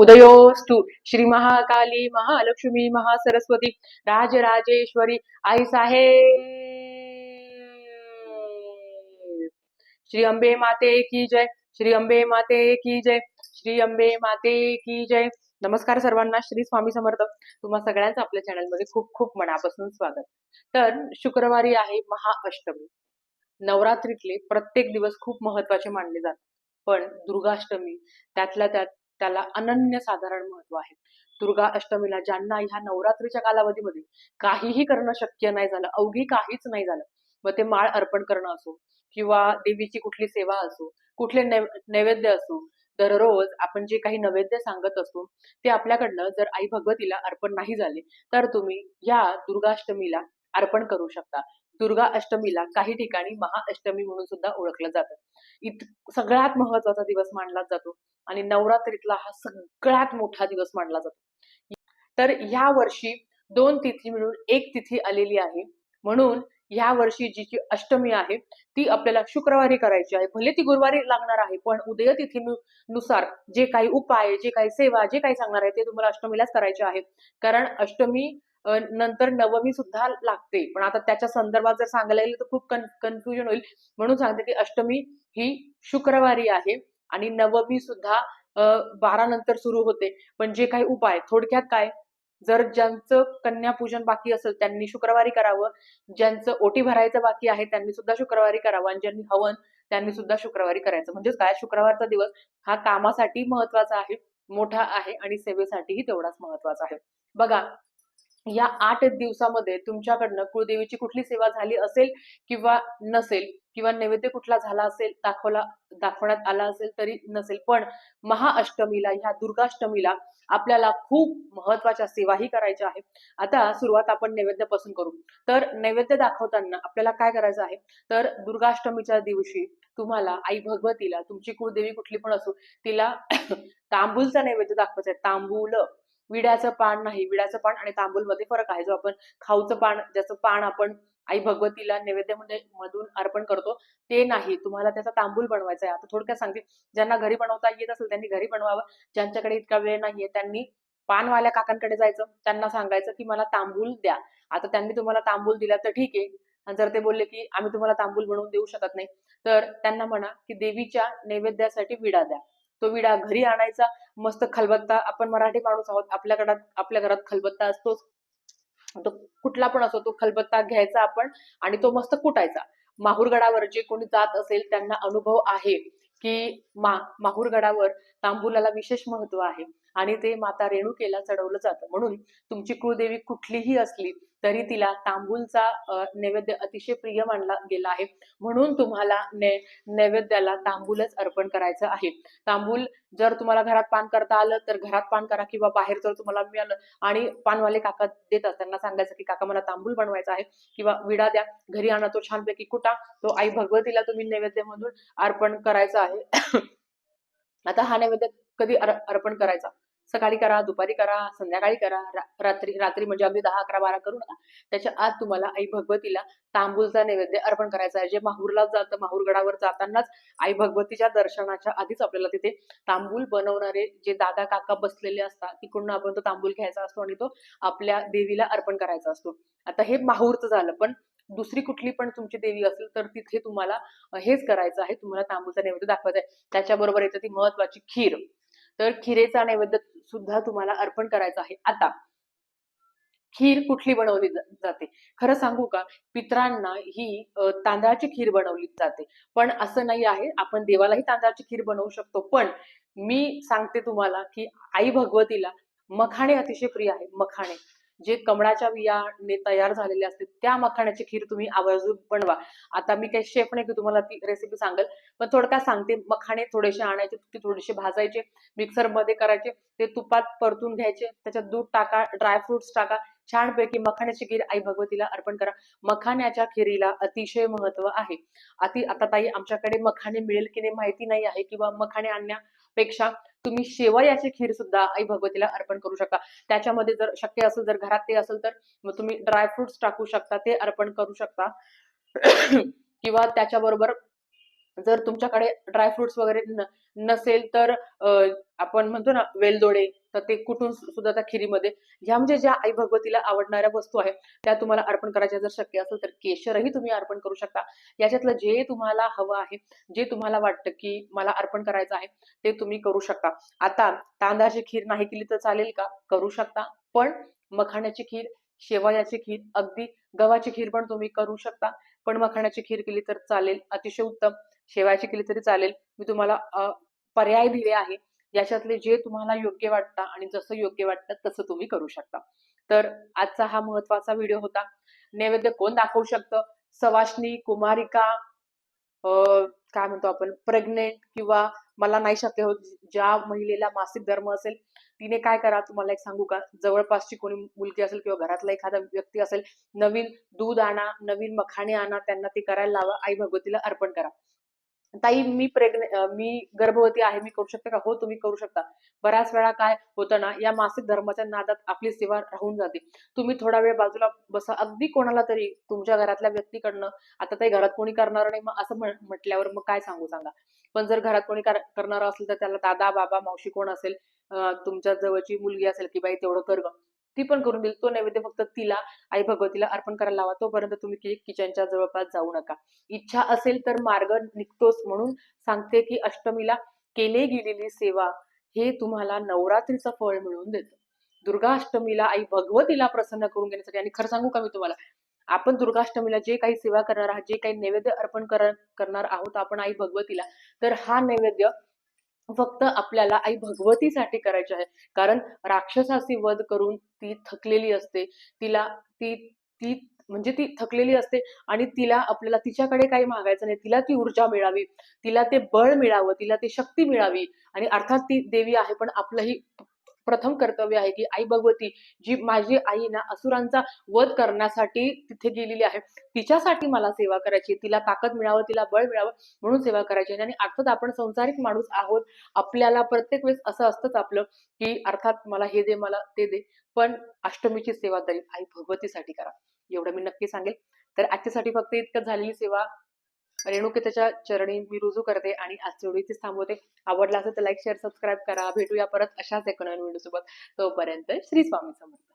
उदयोस्तु। श्री महाकाली महालक्ष्मी महासरस्वती राजराजेश्वरी आई साहेब। श्री अंबे माते की जय। श्री अंबे माते की जय। श्री अंबे माते की जय। नमस्कार सर्वांना श्री स्वामी समर्थ. तुम्हा सगळ्यांचं आपल्या चॅनलमध्ये खूप खूप मनापासून स्वागत. तर शुक्रवारी आहे महाअष्टमी. नवरात्रीतले प्रत्येक दिवस खूप महत्त्वाचे मानले जातात. पण दुर्गाष्टमी त्यातल्या त्यात त्याला अनन्य साधारण महत्त्व आहे. दुर्गा अष्टमीला ज्यांना ह्या नवरात्रीच्या कालावधीमध्ये काहीही करणं शक्य नाही झालं अवघी काहीच नाही झालं मग ते माळ अर्पण करणं असो किंवा देवीची कुठली सेवा असो कुठले नैवेद्य असो दररोज आपण जे काही नैवेद्य सांगत असतो ते आपल्याकडनं जर आई भगवतीला अर्पण नाही झाले तर तुम्ही या दुर्गाष्टमीला अर्पण करू शकता. दुर्गा अष्टमीला काही ठिकाणी महाअष्टमी म्हणून सुद्धा ओळखलं जातं. इत सगळ्यात महत्त्वाचा दिवस मानला जातो आणि नवरात्रीतला हा सगळ्यात मोठा दिवस मानला जातो. तर ह्या वर्षी दोन तिथी मिळून एक तिथी आलेली आहे. म्हणून ह्या वर्षी जी जी अष्टमी आहे ती आपल्याला शुक्रवारी करायची आहे. भले ती गुरुवारी लागणार आहे पण उदय तिथी नुसार जे काही उपाय जे काही सेवा जे काही सांगणार आहे ते तुम्हाला अष्टमीलाच करायचे आहे. कारण अष्टमी नंतर नवमी सुद्धा लागते. पण आता त्याच्या संदर्भात जर सांगायला गेलं तर खूप कन्फ्युजन होईल. म्हणून सांगते की अष्टमी ही शुक्रवारी आहे. आणि नवमी सुद्धा बारा नंतर सुरू होते. पण जे काही उपाय थोडक्यात काय? जर ज्यांचं कन्यापूजन बाकी असेल त्यांनी शुक्रवारी करावं. ज्यांचं ओटी भरायचं बाकी आहे त्यांनी सुद्धा शुक्रवारी करावं. आणि ज्यांनी हवन त्यांनी सुद्धा शुक्रवारी करायचं. म्हणजेच काय? शुक्रवारचा दिवस हा कामासाठी महत्त्वाचा आहे मोठा आहे आणि सेवेसाठीही तेवढाच महत्त्वाचा आहे. बघा या आठ दिवसामध्ये तुमच्याकडनं कुळदेवीची कुठली सेवा झाली असेल किंवा नसेल किंवा नैवेद्य कुठला झाला असेल दाखवला दाखवण्यात आला असेल तरी नसेल. पण महाअष्टमीला ह्या दुर्गाष्टमीला आपल्याला खूप महत्त्वाच्या सेवाही करायच्या आहेत. आता सुरुवात आपण नैवेद्यापासून करू. तर नैवेद्य दाखवताना आपल्याला काय करायचं आहे? तर दुर्गाष्टमीच्या दिवशी तुम्हाला आई भगवतीला तुमची कुळदेवी कुठली पण असो तिला तांबूलचा नैवेद्य दाखवायचा आहे. तांबूल विड्याचं पान नाही. विड्याचं पान आणि तांबूलमध्ये फरक आहे. जो आपण खाऊचं पान ज्याचं पान आपण आई भगवतीला नैवेद्य म्हणजे मधून अर्पण करतो. ते नाही. तुम्हाला त्याचा तांबूल बनवायचा आहे. आता थोडक्यात सांगते. ज्यांना घरी बनवता येत असेल त्यांनी घरी बनवावं. ज्यांच्याकडे इतका वेळ नाहीये त्यांनी पानवाल्या काकांकडे जायचं. त्यांना सांगायचं की मला तांबूल द्या. आता त्यांनी तुम्हाला तांबूल दिला तर ठीक आहे. आणि जर ते बोलले की आम्ही तुम्हाला तांबूल बनवून देऊ शकत नाही. तर त्यांना म्हणा की देवीच्या नैवेद्यासाठी विडा द्या. तो विडा घरी आणायचा. मस्त खलबत्ता आपण मराठी माणूस आहोत. आपल्याकडे आपल्या घरात खलबत्ता असतोच. तो कुठला पण असो तो खलबत्ता घ्यायचा आपण आणि तो मस्त कुटायचा. माहूरगडावर जे कोणी जात असेल त्यांना अनुभव आहे की मा माहूरगडावर तांबुलाला विशेष महत्त्व आहे. आणि ते माता रेणुकेला चढवलं जातं. म्हणून तुमची कुळदेवी कुठलीही असली तरी तिला तांबूलचा नैवेद्य अतिशय प्रिय मानला गेला आहे. म्हणून तुम्हाला नै नैवेद्याला तांबूलच अर्पण करायचं आहे. तांबूल जर तुम्हाला घरात पान करता आलं तर घरात पान करा किंवा बाहेर जर तुम्हाला मिळालं आणि पानवाले काका देतात त्यांना सांगायचं की काका मला तांबूल बनवायचा आहे किंवा विडा द्या घरी आणा तो छानपैकी कुटा तो आई भगवतीला तुम्ही नैवेद्य म्हणून अर्पण करायचा आहे. आता हा नैवेद्य कधी अर्पण करायचा? सकाळी करा दुपारी करा संध्याकाळी करा रा- रात्री रात्री म्हणजे अगदी दहा अकरा बारा करू नका. त्याच्या आत तुम्हाला आई भगवतीला तांबूलचा नैवेद्य अर्पण करायचा आहे. जे माहूरला जातं माहूरगडावर जातानाच आई भगवतीच्या दर्शनाच्या आधीच आपल्याला तिथे तांबूल बनवणारे जे दादा काका बसलेले असतात तिकडून आपण तो तांबूल घ्यायचा असतो आणि तो आपल्या देवीला अर्पण करायचा असतो. आता हे माहूरचं झालं पण दुसरी कुठली पण तुमची देवी असेल तर तिथे तुम्हाला हेच करायचं आहे. तुम्हाला तांबूचा नैवेद्य दाखवायचा आहे. त्याच्याबरोबर येतं ती महत्वाची खीर. तर खिरेचा नैवेद्य सुद्धा तुम्हाला अर्पण करायचा आहे आता. खीर कुठली बनवली जाते? खरं सांगू का? पित्रांना ही तांदळाची खीर बनवली जाते. पण असं नाही आहे. आपण देवालाही तांदळाची खीर बनवू शकतो. पण मी सांगते तुम्हाला की आई भगवतीला मखाणे अतिशय प्रिय आहे. मखाणे. जे कमळाच्या बियाने तयार झालेले असते त्या मखाण्याची खीर तुम्ही आवर्जून बनवा. आता मी काही शेफ नाही की तुम्हाला ती रेसिपी सांगेल पण थोडक्यात सांगते. मखाणे थोडेसे आणायचे ते थोडेसे भाजायचे मिक्सरमध्ये करायचे ते तुपात परतून घ्यायचे त्याच्यात दूध टाका ड्रायफ्रुट्स टाका छानपैकी मखाण्याची खीर आई भगवतीला अर्पण करा. मखाण्याच्या खिरीला अतिशय महत्त्व आहे. अति आता ताई आमच्याकडे मखाणे मिळेल की नाही माहिती नाही आहे किंवा मखाणे आणण्यापेक्षा तुम्ही शेवयाची खीर सुद्धा आई भगवतीला अर्पण करू शकता. त्याच्यामध्ये जर शक्य असेल जर घरात ते असेल तर मग तुम्ही ड्रायफ्रुट्स टाकू शकता ते अर्पण करू शकता. किंवा त्याच्याबरोबर जर तुमच्याकडे ड्रायफ्रुट्स वगैरे न- नसेल तर आपण म्हणतो ना वेलदोडे तर ते कुठून सुद्धा त्या खिरीमध्ये ह्या म्हणजे ज्या आई भगवतीला आवडणाऱ्या वस्तू आहेत त्या तुम्हाला अर्पण करायच्या जर शक्य असेल तर केशरही तुम्ही अर्पण करू शकता. याच्यातलं जे तुम्हाला हवं आहे जे तुम्हाला वाटतं की मला अर्पण करायचं आहे ते तुम्ही करू शकता. आता तांदळाची खीर नाही केली तर चालेल का? करू शकता. पण मखाण्याची खीर शेवयाची खीर अगदी गव्हाची खीर पण तुम्ही करू शकता. पण मखाण्याची खीर केली तर चालेल अतिशय उत्तम. शेवायची केली तरी चालेल. मी तुम्हाला पर्याय दिले आहे. याच्यातले जे तुम्हाला योग्य वाटतं आणि जसं योग्य वाटतं तसं तुम्ही करू शकता. तर आजचा हा महत्त्वाचा व्हिडिओ होता. नैवेद्य कोण दाखवू शकतं? सवाशनी कुमारिका काय म्हणतो आपण? प्रेग्नेंट किंवा मला नाही शक्य होत ज्या महिलेला मासिक धर्म असेल तिने काय करा? तुम्हाला एक सांगू का? जवळपासची कोणी मुलगी असेल किंवा घरातला एखादा व्यक्ती असेल नवीन दूध आणा नवीन मखाणे आणा त्यांना ते करायला लावा. आई भगवतीला अर्पण करा. ताई मी प्रेग्ने मी गर्भवती आहे मी करू शकते का? हो तुम्ही करू शकता. बऱ्याच वेळा काय होतं ना या मासिक धर्माच्या नादात आपली सेवा राहून जाते. तुम्ही थोडा वेळ बाजूला बसा. अगदी कोणाला तरी तुमच्या घरातल्या व्यक्तीकडनं आता ते घरात कोणी करणार नाही मग असं म्हटल्यावर मग काय सांगू सांगा? पण जर घरात कोणी करणार असेल तर त्याला दादा बाबा मावशी कोण असेल? तुमच्या जवळची मुलगी असेल की बाई तेवढं कर गं. ती पण करून देईल तो नैवेद्य फक्त तिला आई भगवतीला अर्पण करायला लावा. तोपर्यंत तुम्ही किचनच्या जवळपास जाऊ नका. इच्छा असेल तर मार्ग निघतोच म्हणून सांगते की अष्टमीला केले गेलेली सेवा हे तुम्हाला नवरात्रीचं फळ मिळवून देतं. दुर्गा अष्टमीला आई भगवतीला प्रसन्न करून घेण्यासाठी आणि खरं सांगू का मी तुम्हाला? आपण दुर्गाष्टमीला जे काही सेवा करणार आहात जे काही नैवेद्य अर्पण करणार आहोत आपण आई भगवतीला तर हा नैवेद्य फक्त आपल्याला आई भगवतीसाठी करायची आहे. कारण राक्षसाची वध करून ती थकलेली असते. तिला ती ती म्हणजे ती थकलेली असते आणि तिला आपल्याला तिच्याकडे काही मागायचं नाही. तिला ती ऊर्जा मिळावी. तिला ते बळ मिळावं. तिला ती शक्ती मिळावी. आणि अर्थात ती देवी आहे पण आपलंही प्रथम कर्तव्य आहे की आई भगवती जी माझी आई ना असुरांचा वध करण्यासाठी तिथे गेलेली आहे. तिच्यासाठी मला सेवा करायची तिला ताकद मिळावं तिला बळ मिळावं म्हणून सेवा करायची आणि अर्थात आपण संसारिक माणूस आहोत आपल्याला प्रत्येक वेळेस असं असतंच आपलं की अर्थात मला हे दे मला ते दे पण अष्टमीची सेवा तरी आई भगवतीसाठी करा. एवढं मी नक्की सांगेल. तर आजच्यासाठी फक्त इतकं झालेली सेवा. रेणुकेच्या चरणी मी रुजू करते आणि आजची व्हिडिओ थांबवते. आवडला असेल तर लाईक शेअर सबस्क्राईब करा. भेटूया परत अशाच एक नवीन व्हिडिओ सोबत. तोपर्यंत श्री स्वामी समर्थ.